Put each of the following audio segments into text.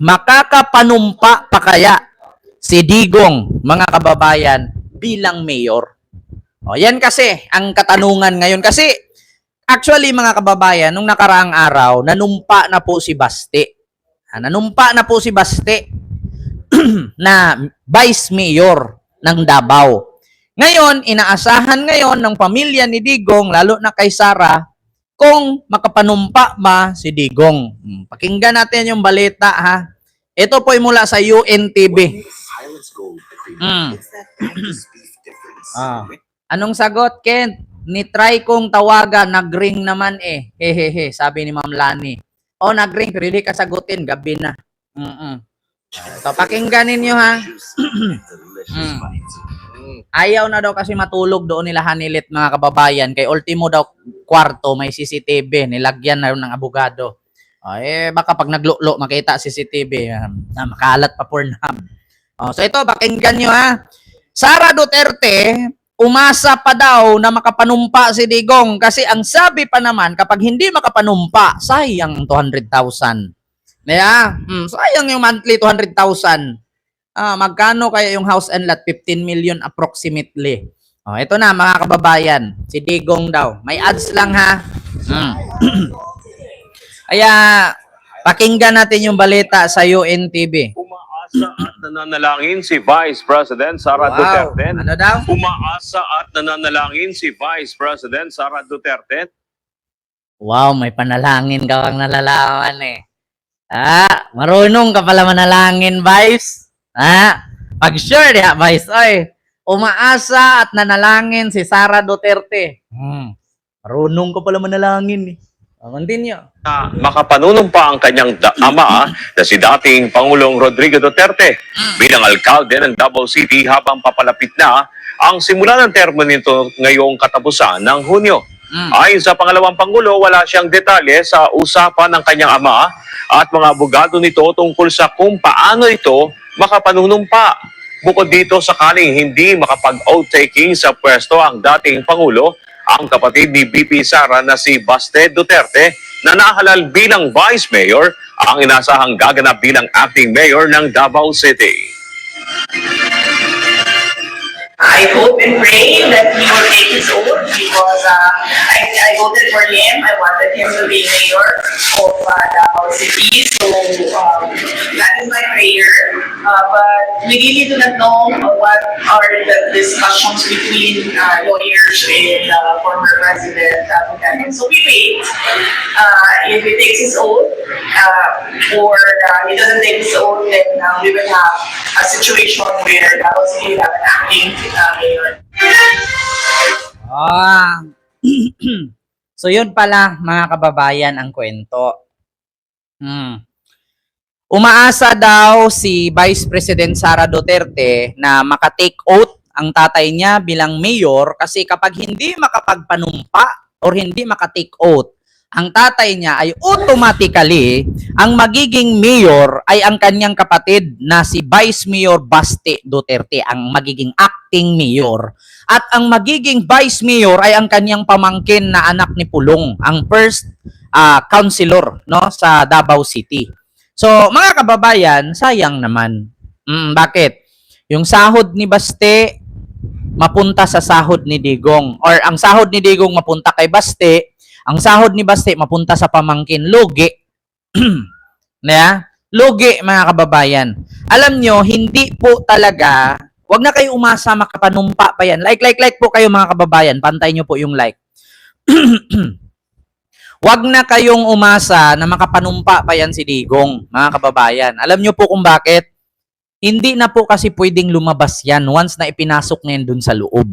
makakapanumpa pa kaya si Digong, mga kababayan, bilang mayor? O, yan kasi ang katanungan ngayon. Kasi actually mga kababayan, nung nakaraang araw, nanumpa na po si Baste. Ah, nanumpa na po si Baste na vice mayor ng Davao. Ngayon, inaasahan ngayon ng pamilya ni Digong, lalo na kay Sara, kung makapanumpa ba si Digong. Hmm, Pakinggan natin yung balita ha. Ito po ay mula sa UNTV. Mm. Ah. Anong sagot, Kent? Ni-try kong tawagan, nag-ring naman eh. Hehehe, sabi ni Ma'am Lani. Oh, nag-ring, pero hindi ka sagutin, gabi na. Mm-mm. So, pakinggan ninyo ha. Juicy and delicious Mm. Ayaw na daw kasi matulog doon nila Hanilit mga kababayan. Kay ultimo daw kwarto may CCTV. Nilagyan na ng abogado. O, eh, baka pag naglulo, makita CCTV. Um, na makalat pa Pornhub. O, so ito, pakinggan nyo ha. Sara Duterte, umasa pa daw na makapanumpa si Digong. Kasi ang sabi pa naman, kapag hindi makapanumpa, sayang 200,000. Kaya, mm, sayang yung monthly 200,000. Ah, magkano kaya yung house and lot? 15 million approximately. Oh, ito na mga kababayan, si Digong daw. May ads lang ha. Mm. Kaya pakinggan natin yung balita sa UNTV. Umaasa at nananalangin si Vice President Sara Duterte. Ano daw? Umaasa at nananalangin si Vice President Sara Duterte Wow, may panalangin ka kang nalalaman eh. Ah, marunong ka pala manalangin, Vice. Ah, pag sure diha, Vice. Oy, umaasa at nanalangin si Sara Duterte. Hmm. Marunong ka pala manalangin eh. Continue. na makapanunumpa ang kanyang da- ama na si dating Pangulong Rodrigo Duterte bilang alkalde ng Davao City habang papalapit na ang simula ng termo nito ngayong katapusan ng Hunyo. Mm. Ayon sa pangalawang Pangulo, wala siyang detalye sa usapan ng kanyang ama at mga abogado nito tungkol sa kung paano ito makapanunumpa. Bukod dito, sakaling hindi makapag-oath-taking sa pwesto ang dating Pangulo, ang kapatid ni BP Sara na si Baste Duterte na nahalal bilang Vice Mayor ang inasahang gaganap bilang acting mayor ng Davao City. I hope and pray that he will take his oath because uh, I, I voted for him. I wanted him to be mayor of uh, Davao City. So um, that is my prayer. Uh, but we really do not know what are the discussions between uh, lawyers and uh, former President uh. So we wait. Uh, if he takes his oath uh, or uh, he doesn't take his oath, then uh, we will have a situation where Davao City acting uh, mayor. Ah. so yun pala mga kababayan ang kwento. Hmm. Umaasa daw si Vice President Sara Duterte na makatake oath ang tatay niya bilang mayor kasi kapag hindi makapagpanumpa or hindi makatake oath, ang tatay niya ay automatically ang magiging mayor ay ang kanyang kapatid na si Vice Mayor Baste Duterte ang magiging acting mayor at ang magiging vice mayor ay ang kanyang pamangkin na anak ni Pulong, ang first ah, councilor no sa Davao City. So, mga kababayan, sayang naman. Mm, bakit? Yung sahod ni Baste mapunta sa sahod ni Digong or ang sahod ni Digong mapunta kay Baste, ang sahod ni Baste mapunta sa pamangkin. Lugi. na Lugi, mga kababayan. Alam nyo, hindi po talaga Huwag na kayo umasa makapanumpa pa yan. Like, like, like po kayo mga kababayan. Pantay nyo po yung like. Huwag na kayong umasa na makapanumpa pa yan si Digong, mga kababayan. Alam nyo po kung bakit? Hindi na po kasi pwedeng lumabas yan once na ipinasok na yan dun sa loob.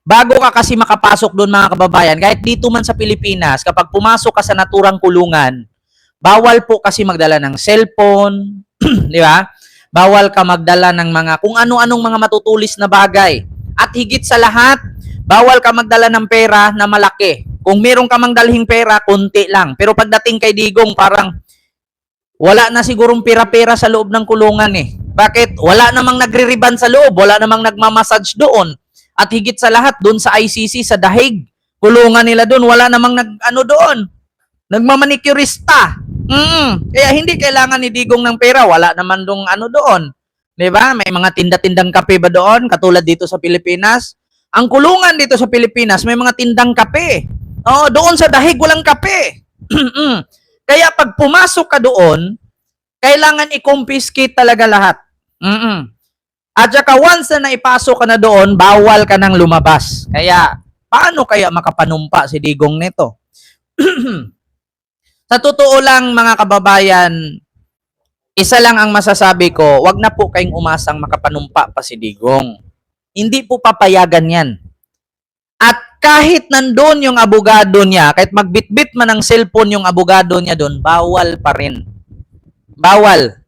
Bago ka kasi makapasok doon mga kababayan, kahit dito man sa Pilipinas, kapag pumasok ka sa naturang kulungan, bawal po kasi magdala ng cellphone, di ba? Bawal ka magdala ng mga kung ano-anong mga matutulis na bagay. At higit sa lahat, bawal ka magdala ng pera na malaki. Kung meron ka mang dalhing pera, konti lang. Pero pagdating kay Digong, parang wala na sigurong pera-pera sa loob ng kulungan eh. Bakit? Wala namang nagre-riban sa loob, wala namang nagmamassage doon. At higit sa lahat, doon sa ICC, sa dahig, kulungan nila doon, wala namang nag, ano doon, nagmamanicurista. Mm, kaya hindi kailangan ni Digong ng pera. Wala naman dong ano doon. 'Di ba? May mga tinda-tindang kape ba doon katulad dito sa Pilipinas? Ang kulungan dito sa Pilipinas may mga tindang kape. Oo, doon sa dahig walang kape. Kaya pag pumasok ka doon, kailangan i-confiscate talaga lahat. Mm. At saka once na naipasok ka na doon, bawal ka nang lumabas. Kaya paano kaya makapanumpa si Digong nito? Sa totoo lang mga kababayan, isa lang ang masasabi ko, wag na po kayong umasang makapanumpa pa si Digong. Hindi po papayagan yan. At kahit nandun yung abogado niya, kahit magbitbit man ng cellphone yung abogado niya doon, bawal pa rin. Bawal.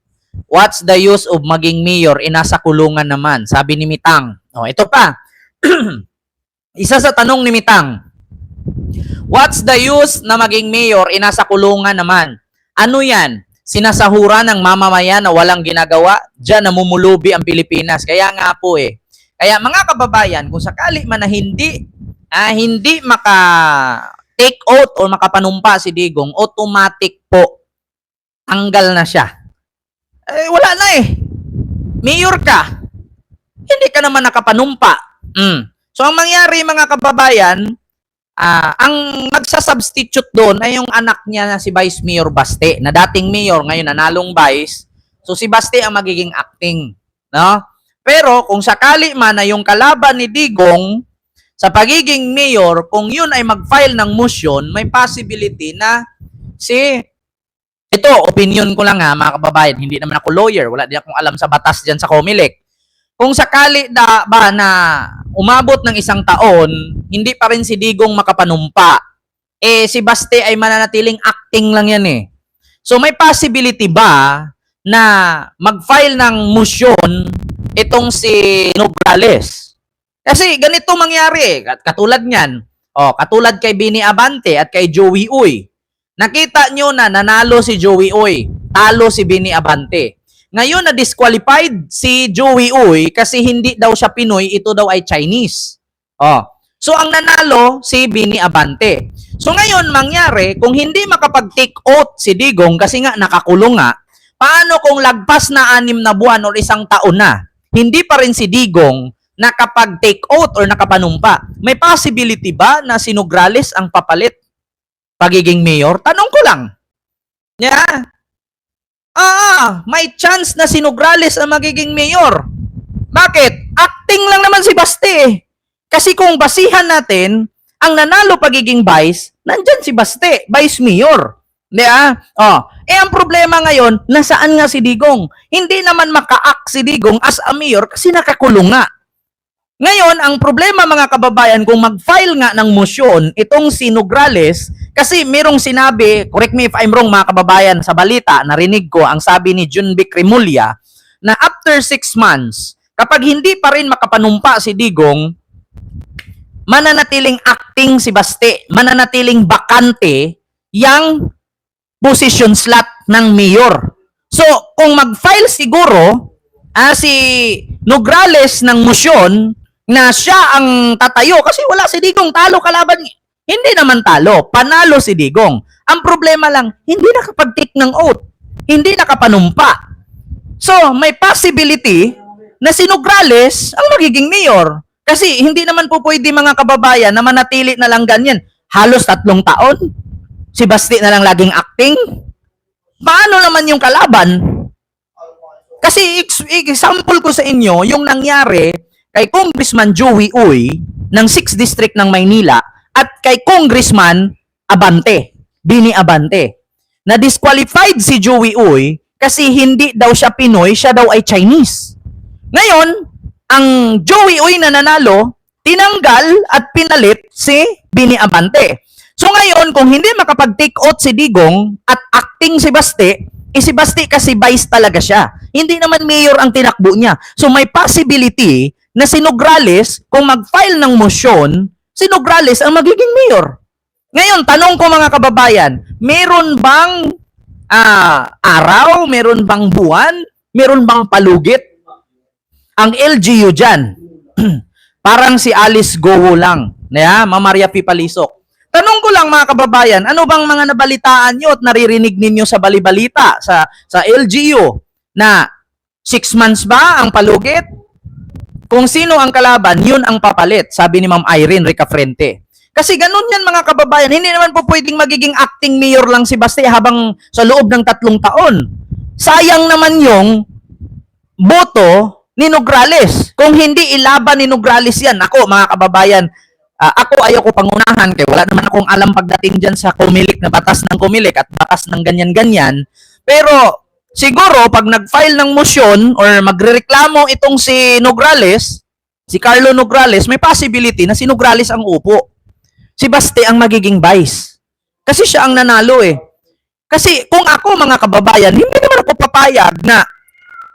What's the use of maging mayor? Inasa kulungan naman, sabi ni Mitang. Oh, ito pa. Isa sa tanong ni Mitang, What's the use na maging mayor, inasa kulungan naman? Ano yan? Sinasahura ng mamamayan na walang ginagawa? Diyan namumulubi ang Pilipinas. Kaya nga po eh. Kaya mga kababayan, kung sakali man na hindi, ah, hindi maka take out o makapanumpa si Digong, automatic po, tanggal na siya. Eh, wala na eh. Mayor ka. Hindi ka naman nakapanumpa. Mm. So, ang mangyari mga kababayan, Ah, ang magsasubstitute doon ay yung anak niya na si Vice Mayor Baste, na dating mayor, ngayon nanalong vice. So si Baste ang magiging acting, no? Pero kung sakali man na yung kalaban ni Digong sa pagiging mayor, kung yun ay mag-file ng motion, may possibility na si ito, opinion ko lang ha, mga kababayan, hindi naman ako lawyer, wala din akong alam sa batas diyan sa Comelec. Kung sakali da, ba na umabot ng isang taon, hindi pa rin si Digong makapanumpa, eh si Baste ay mananatiling acting lang yan eh. So may possibility ba na mag-file ng motion itong si Nograles? Kasi ganito mangyari, kat- katulad niyan, oh, katulad kay Bini Abante at kay Joey Uy. Nakita nyo na nanalo si Joey Uy, talo si Bini Abante. Ngayon na disqualified si Joey Uy kasi hindi daw siya Pinoy, ito daw ay Chinese. Oh. So ang nanalo si Bini Abante. So ngayon mangyari kung hindi makapag-take out si Digong kasi nga nakakulong nga, paano kung lagpas na anim na buwan o isang taon na, hindi pa rin si Digong nakapag-take out or nakapanumpa? May possibility ba na si Nograles ang papalit pagiging mayor? Tanong ko lang. Yeah. Ah, may chance na si Nograles ang magiging mayor. Bakit? Acting lang naman si Baste. eh. Kasi kung basihan natin, ang nanalo pagiging vice, nandyan si Baste, vice mayor. Di ah? Oh. Eh, ang problema ngayon, nasaan nga si Digong? Hindi naman maka-act si Digong as a mayor kasi nakakulong nga. Ngayon, ang problema mga kababayan, kung mag-file nga ng motion itong si Nograles, kasi merong sinabi, correct me if I'm wrong mga kababayan, sa balita, narinig ko, ang sabi ni Junbic Rimulya, na after six months, kapag hindi pa rin makapanumpa si Digong, mananatiling acting si Baste, mananatiling bakante yang position slot ng mayor. So, kung mag-file siguro ah, si Nograles ng motion na siya ang tatayo kasi wala si Digong talo kalaban niya. Hindi naman talo, panalo si Digong. Ang problema lang, hindi nakapag-take ng oath. Hindi nakapanumpa. So, may possibility na si Nograles ang magiging mayor. Kasi hindi naman po pwede mga kababayan na manatili na lang ganyan. Halos tatlong taon. Si Basti na lang laging acting. Paano naman yung kalaban? Kasi ex- example ko sa inyo, yung nangyari kay Congressman Joey Uy ng 6th District ng Maynila at kay Congressman Abante, Bini Abante. Na disqualified si Joey Uy kasi hindi daw siya Pinoy, siya daw ay Chinese. Ngayon, ang Joey Uy na nanalo, tinanggal at pinalit si Bini Abante. So ngayon, kung hindi makapag-take out si Digong at acting si Baste, eh si Baste kasi vice talaga siya. Hindi naman mayor ang tinakbo niya. So may possibility na si Nograles, kung mag-file ng motion, si Nograles ang magiging mayor. Ngayon, tanong ko mga kababayan, meron bang ah, araw, meron bang buwan, meron bang palugit? Ang LGU dyan, parang si Alice Goho lang, na Mamaria Pipalisok. Tanong ko lang mga kababayan, ano bang mga nabalitaan nyo at naririnig ninyo sa balibalita sa sa LGU na six months ba ang palugit? Kung sino ang kalaban, yun ang papalit, sabi ni Ma'am Irene Ricafrente. Kasi ganun yan mga kababayan, hindi naman po pwedeng magiging acting mayor lang si Basti habang sa loob ng tatlong taon. Sayang naman yung boto ni Nograles. Kung hindi ilaban ni Nograles yan, ako mga kababayan, ah, ako ayoko pangunahan kaya wala naman akong alam pagdating dyan sa kumilik na batas ng kumilik at batas ng ganyan-ganyan. Pero siguro pag nag-file ng motion or magrereklamo itong si Nograles, si Carlo Nograles, may possibility na si Nograles ang upo. Si Baste ang magiging vice. Kasi siya ang nanalo eh. Kasi kung ako mga kababayan, hindi naman ako papayag na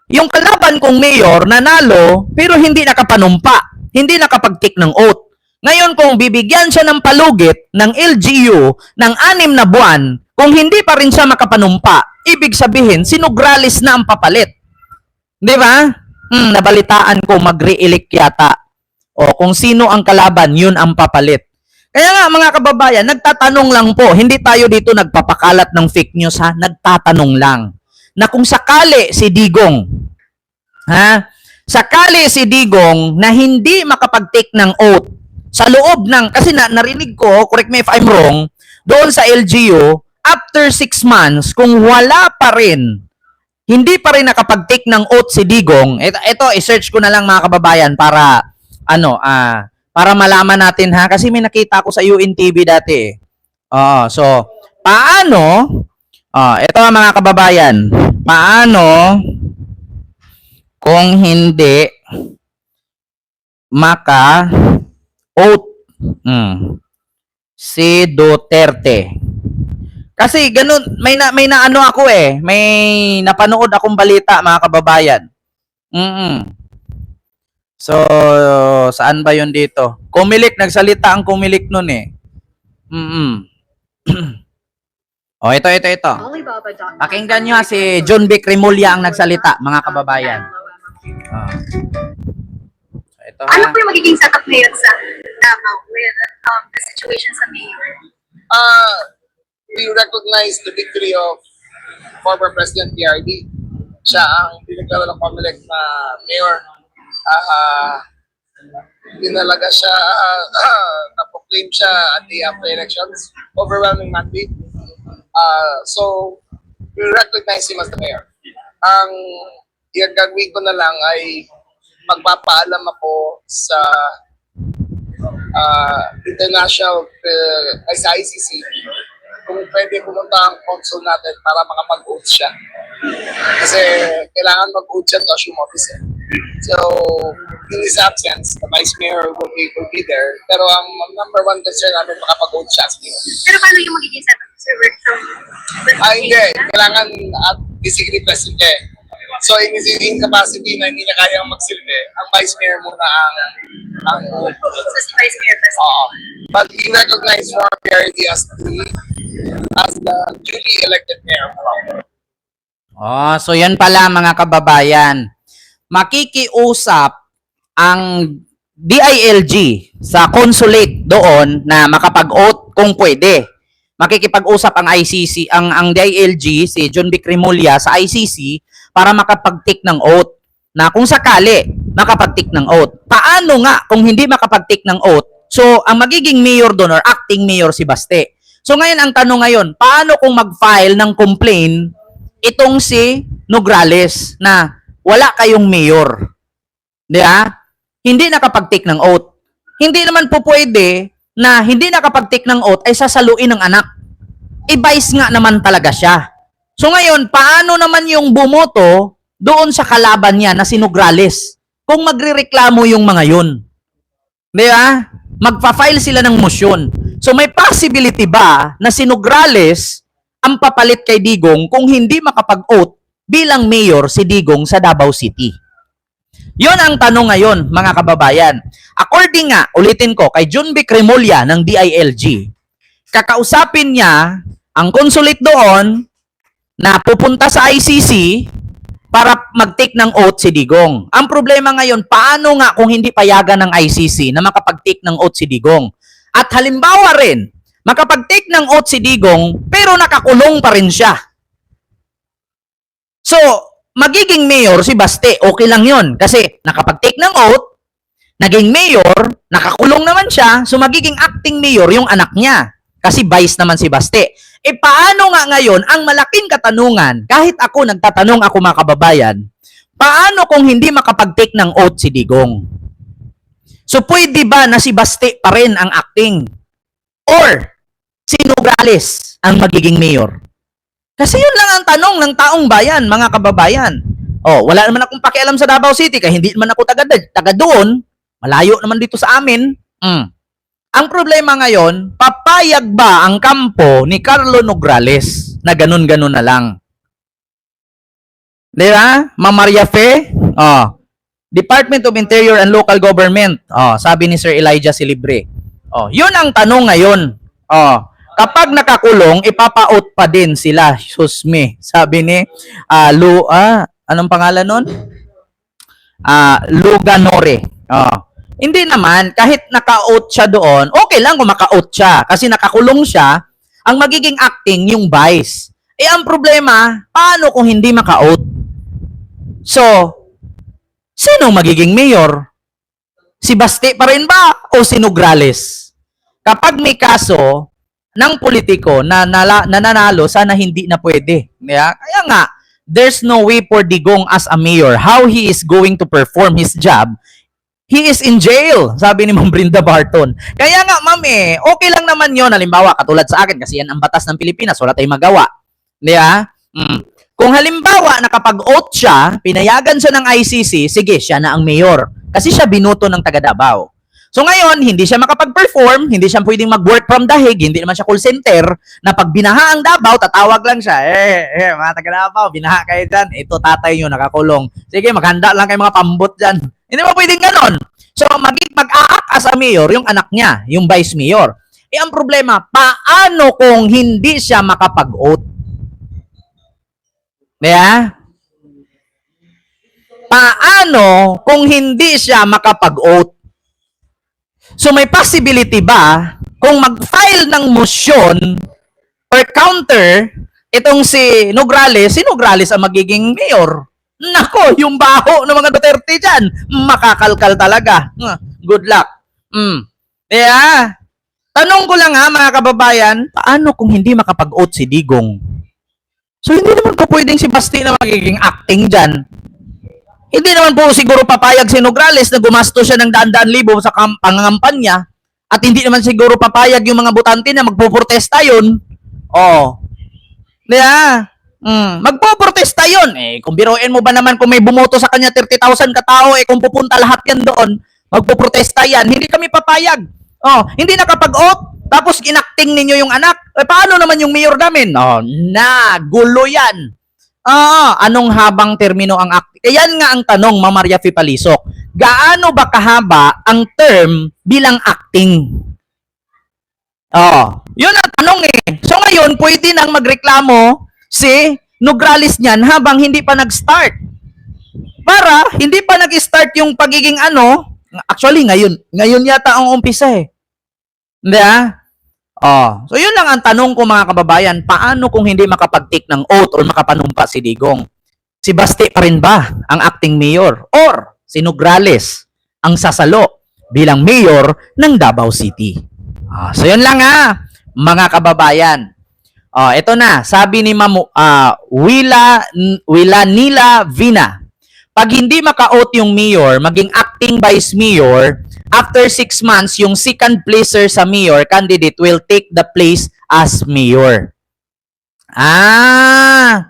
yung kalaban kong mayor nanalo pero hindi nakapanumpa, hindi nakapag-tick ng oath. Ngayon kung bibigyan siya ng palugit ng LGU ng anim na buwan, kung hindi pa rin siya makapanumpa, ibig sabihin sinugralis na ang papalit. 'Di ba? Hmm, nabalitaan ko mag-re-elect yata. O kung sino ang kalaban, yun ang papalit. Kaya nga mga kababayan, nagtatanong lang po, hindi tayo dito nagpapakalat ng fake news ha, nagtatanong lang na kung sakali si Digong, ha, sakali si Digong na hindi makapag-take ng oath sa loob ng, kasi na, narinig ko, correct me if I'm wrong, doon sa LGU, after six months, kung wala pa rin, hindi pa rin nakapag-take ng oath si Digong, ito, ito i-search ko na lang mga kababayan para, ano, ah, para malaman natin ha, kasi may nakita ko sa UNTV dati. eh. Oo, so, paano, ah, ito mga kababayan, paano kung hindi maka oath mm, si Duterte. Kasi ganun, may na, may naano ako eh, may napanood akong balita mga kababayan. Mm. So, saan ba 'yon dito? Kumilik nagsalita ang kumilik nun eh. Mm. oh, ito ito ito. Pakinggan nyo ha, si John Vic Remulla ang nagsalita, mga kababayan. Ah. So, ito ha. Ano po yung magiging setup ngayon sa Davao with um, the situation sa mayor? uh, we recognize the victory of former President PRD. Siya ang pinaglawan ng Comelec na mayor. Uh, dinalaga siya, uh, na-proclaim siya at the after elections. Overwhelming mandate. Uh, so, we recognize him as the mayor. Ang yung gagawin ko na lang ay magpapaalam ako sa uh, international uh, sa ICC kung pwede pumunta ang consul natin para makapag-oath siya. Kasi kailangan mag-oath siya to assume office. eh. So, in his absence, the vice mayor will be, will be there. Pero ang number one concern namin makapag-oath siya. Pero paano yung magiging? Sir, work from Ah, hindi. Kailangan at basically president eh. So, in his incapacity na hindi niya kayang magsilbi, ang vice mayor muna ang ang. So, si Vice Mayor President. Oo. But we recognize former PRD as the as the duly elected mayor. Oh, so yan pala mga kababayan. Makikiusap ang DILG sa consulate doon na makapag-oath kung pwede. Makikipag-usap ang ICC, ang ang DILG si John Remulla sa ICC para makapag-take ng oath na kung sakali makapag-take ng oath. Paano nga kung hindi makapag-take ng oath? So, ang magiging mayor doon or acting mayor si Baste. So ngayon ang tanong ngayon, paano kung mag-file ng complaint itong si Nograles na wala kayong mayor? Di ba? Hindi nakapag-take ng oath. Hindi naman po pwede na hindi nakapag-take ng oath ay sasaluin ng anak. I-vice nga naman talaga siya. So ngayon, paano naman yung bumoto doon sa kalaban niya na si Nograles kung magrereklamo yung mga yun? Di ba? Magpa-file sila ng motion. So may possibility ba na si Nograles ang papalit kay Digong kung hindi makapag-oath bilang mayor si Digong sa Davao City? Yon ang tanong ngayon, mga kababayan. According nga, ulitin ko, kay John Vic Remulla ng DILG, kakausapin niya ang consulate doon na pupunta sa ICC para mag-take ng oath si Digong. Ang problema ngayon, paano nga kung hindi payagan ng ICC na makapag-take ng oath si Digong? At halimbawa rin, makapag-take ng oath si Digong, pero nakakulong pa rin siya. So, magiging mayor si Baste, okay lang yon Kasi nakapag-take ng oath, naging mayor, nakakulong naman siya, so magiging acting mayor yung anak niya. Kasi vice naman si Baste. E paano nga ngayon, ang malaking katanungan, kahit ako nagtatanong ako mga kababayan, paano kung hindi makapag-take ng oath si Digong? So pwede ba na si Baste pa rin ang acting? Or si Nograles ang magiging mayor? Kasi yun lang ang tanong ng taong bayan, mga kababayan. Oh, wala naman akong pakialam sa Davao City kaya hindi naman ako taga, taga doon. Malayo naman dito sa amin. Mm. Ang problema ngayon, papayag ba ang kampo ni Carlo Nograles na ganun-ganun na lang? Di ba? Ma'am Maria Fe? Oh. Department of Interior and Local Government. Oh, sabi ni Sir Elijah Silibre. Oh, 'yun ang tanong ngayon. Oh, kapag nakakulong, ipapa-out pa din sila. Susme. Sabi ni ah Lu ah, anong pangalan nun? Ah, Luganore. Oh. Hindi naman kahit naka-out siya doon, okay lang kung maka-out siya kasi nakakulong siya. Ang magiging acting yung vice. Eh ang problema, paano kung hindi maka-out? So, Sino magiging mayor? Si Baste pa rin ba o si Nograles? Kapag may kaso ng politiko na nala, nananalo, sana hindi na pwede. Yeah? Kaya nga, there's no way for Digong as a mayor. How he is going to perform his job, he is in jail, sabi ni Ma'am Brinda Barton. Kaya nga, ma'am eh, okay lang naman yon Halimbawa, katulad sa akin, kasi yan ang batas ng Pilipinas, wala tayong magawa. Di ba? Mm. Kung halimbawa nakapag-oath siya, pinayagan siya ng ICC, sige, siya na ang mayor. Kasi siya binuto ng taga Davao. So ngayon, hindi siya makapag-perform, hindi siya pwedeng mag-work from the Hague, hindi naman siya call center, na pag binaha ang Davao, tatawag lang siya, eh, eh, mga taga Davao, binaha kayo dyan, ito tatay nyo, nakakulong. Sige, maghanda lang kayo mga pambot dyan. Hindi mo pwedeng ganon. So, magig mag-aak as a mayor, yung anak niya, yung vice mayor. Eh, ang problema, paano kung hindi siya makapag-oath? Kaya, paano kung hindi siya makapag-oath? So may possibility ba kung mag-file ng motion or counter itong si Nograles, si Nograles ang magiging mayor? Nako, yung baho ng mga Duterte dyan, makakalkal talaga. Good luck. Mm. Kaya, tanong ko lang ha mga kababayan, paano kung hindi makapag-oath si Digong? So hindi naman po pwedeng si Basti na magiging acting dyan. Hindi naman po siguro papayag si Nograles na gumasto siya ng daan-daan libo sa pangangampanya at hindi naman siguro papayag yung mga butante na magpoprotesta yun. Oh. Diba? Mm, magpoprotesta yun. Eh, kung biruin mo ba naman kung may bumoto sa kanya 30,000 katao, eh kung pupunta lahat yan doon, magpoprotesta yan. Hindi kami papayag. Oh, hindi nakapag-oath, tapos inacting ninyo yung anak. Eh, paano naman yung mayor namin? Oh, na, gulo yan. Ah, anong habang termino ang act? Yan nga ang tanong, Ma'am Maria Fipalisok. Gaano ba kahaba ang term bilang acting? Oh, yun ang tanong eh. So ngayon, pwede nang magreklamo si Nograles niyan habang hindi pa nag-start. Para hindi pa nag-start yung pagiging ano, actually ngayon, ngayon yata ang umpisa eh. Hindi ah? Oh, so yun lang ang tanong ko mga kababayan, paano kung hindi makapag-take ng oath or makapanumpa si Digong? Si Baste pa rin ba ang acting mayor? Or si Nograles ang sasalo bilang mayor ng Davao City? Ah, so yun lang ha, mga kababayan. Oh, ito na, sabi ni Mamu, ah, Wila, Wila Nila Vina. Pag hindi maka-oath yung mayor, maging acting vice mayor, after six months, yung second placer sa mayor candidate will take the place as mayor. Ah,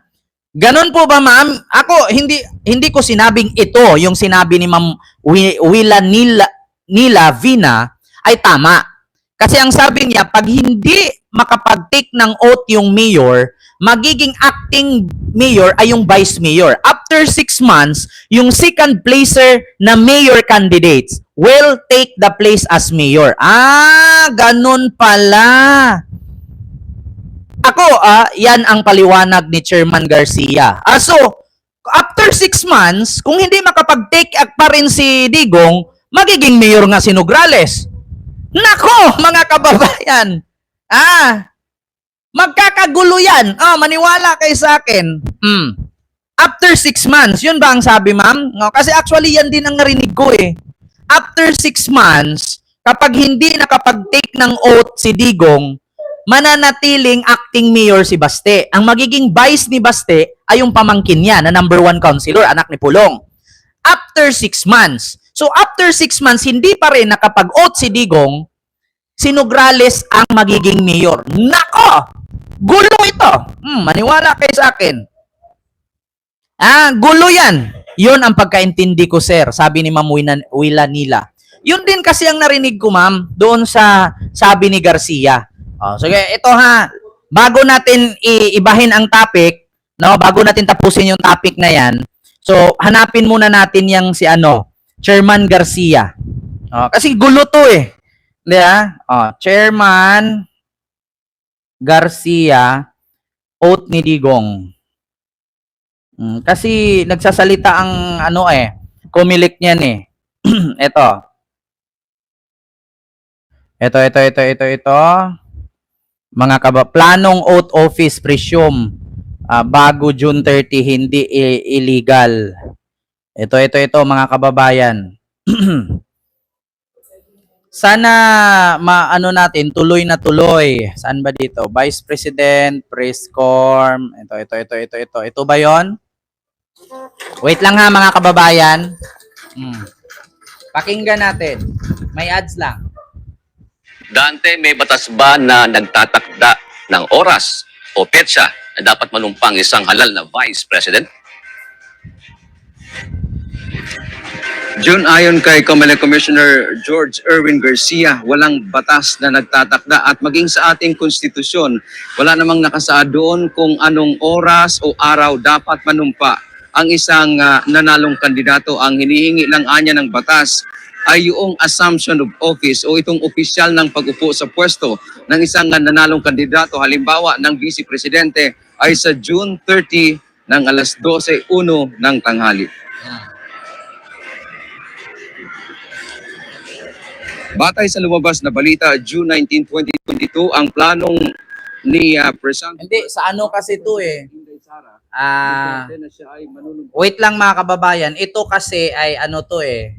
ganun po ba ma'am? Ako, hindi hindi ko sinabing ito, yung sinabi ni Ma'am Wi- Wila Nila, Nila Vina, ay tama. Kasi ang sabi niya, pag hindi makapag-take ng oath yung mayor, magiging acting mayor ay yung vice mayor. After six months, yung second placer na mayor candidates will take the place as mayor. Ah, ganun pala. Ako, ah, yan ang paliwanag ni Chairman Garcia. Ah, so, after six months, kung hindi makapag-take pa rin si Digong, magiging mayor nga si Nograles. Nako, mga kababayan! Ah, magkakagulo yan. Ah, maniwala kay sa akin. Hmm. After six months, yun ba ang sabi, ma'am? No, kasi actually, yan din ang narinig ko eh. After six months, kapag hindi nakapag-take ng oath si Digong, mananatiling acting mayor si Baste. Ang magiging vice ni Baste ay yung pamangkin niya na number one councilor, anak ni Pulong. After six months. So after six months, hindi pa rin nakapag-oath si Digong, si Nograles ang magiging mayor. Nako! Gulo ito! Hmm, maniwala kayo sa akin. Ah, gulo yan. Yun ang pagkaintindi ko, sir. Sabi ni Ma'am Wina- Wilanila. Yun din kasi ang narinig ko, ma'am, doon sa sabi ni Garcia. Oh, sige, ito ha. Bago natin i- ibahin ang topic, no, bago natin tapusin yung topic na yan, so hanapin muna natin yung si ano, Chairman Garcia. Oh, kasi gulo to eh. Ba? Oh, Chairman Garcia, oath ni Digong. Mm, kasi nagsasalita ang ano eh, kumilik niyan eh. ito. Ito, ito, ito, ito, ito. Mga kaba, planong oath office presume ah, bago June 30 hindi illegal. Ito, ito, ito mga kababayan. Sana maano natin tuloy na tuloy. Saan ba dito? Vice President, Press Corm. Ito, ito, ito, ito, ito. Ito ba 'yon? Wait lang ha mga kababayan. Hmm. Pakinggan natin. May ads lang. Dante, may batas ba na nagtatakda ng oras o petsa na dapat manumpang isang halal na Vice President? June, ayon kay Comelec Commissioner George Erwin Garcia, walang batas na nagtatakda at maging sa ating konstitusyon, wala namang nakasaad doon kung anong oras o araw dapat manumpa ang isang ah, nanalong kandidato. Ang hinihingi lang anya ng batas ay yung assumption of office o itong opisyal ng pag-upo sa pwesto ng isang nanalong kandidato. Halimbawa ng Vice Presidente ay sa June 30 ng alas 12.01 ng tanghali. Batay sa lumabas na balita, June 19, 2022, ang planong ni uh, President Hindi, sa ano kasi to eh. Ah, manunumpa wait lang mga kababayan. Ito kasi ay ano to eh.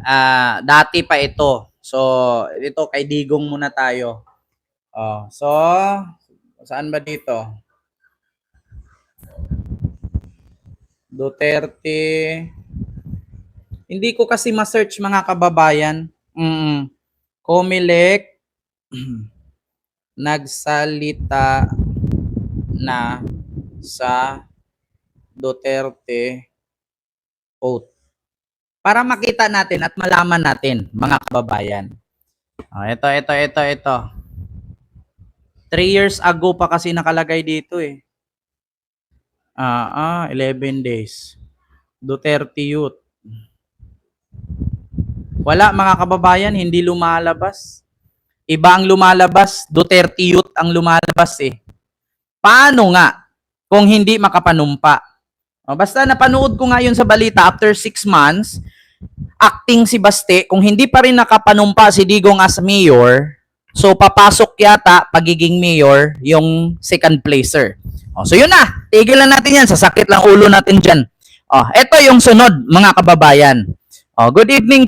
Ah, dati pa ito. So, ito kay Digong muna tayo. Oh, so saan ba dito? Duterte. Hindi ko kasi ma-search mga kababayan. Mm. Comelec nagsalita na sa Duterte oath. Para makita natin at malaman natin, mga kababayan. Oh, ito, ito, ito, ito. Three years ago pa kasi nakalagay dito eh. Ah, ah, 11 days. Duterte Youth. Wala mga kababayan, hindi lumalabas. Iba ang lumalabas, Duterte Youth ang lumalabas eh. Paano nga kung hindi makapanumpa? O, basta napanood ko ngayon sa balita after six months, acting si Baste, kung hindi pa rin nakapanumpa si Digong as mayor, so papasok yata pagiging mayor yung second placer. O, so yun na, tigilan natin yan, sasakit lang ulo natin dyan. O, eto yung sunod mga kababayan. O, good evening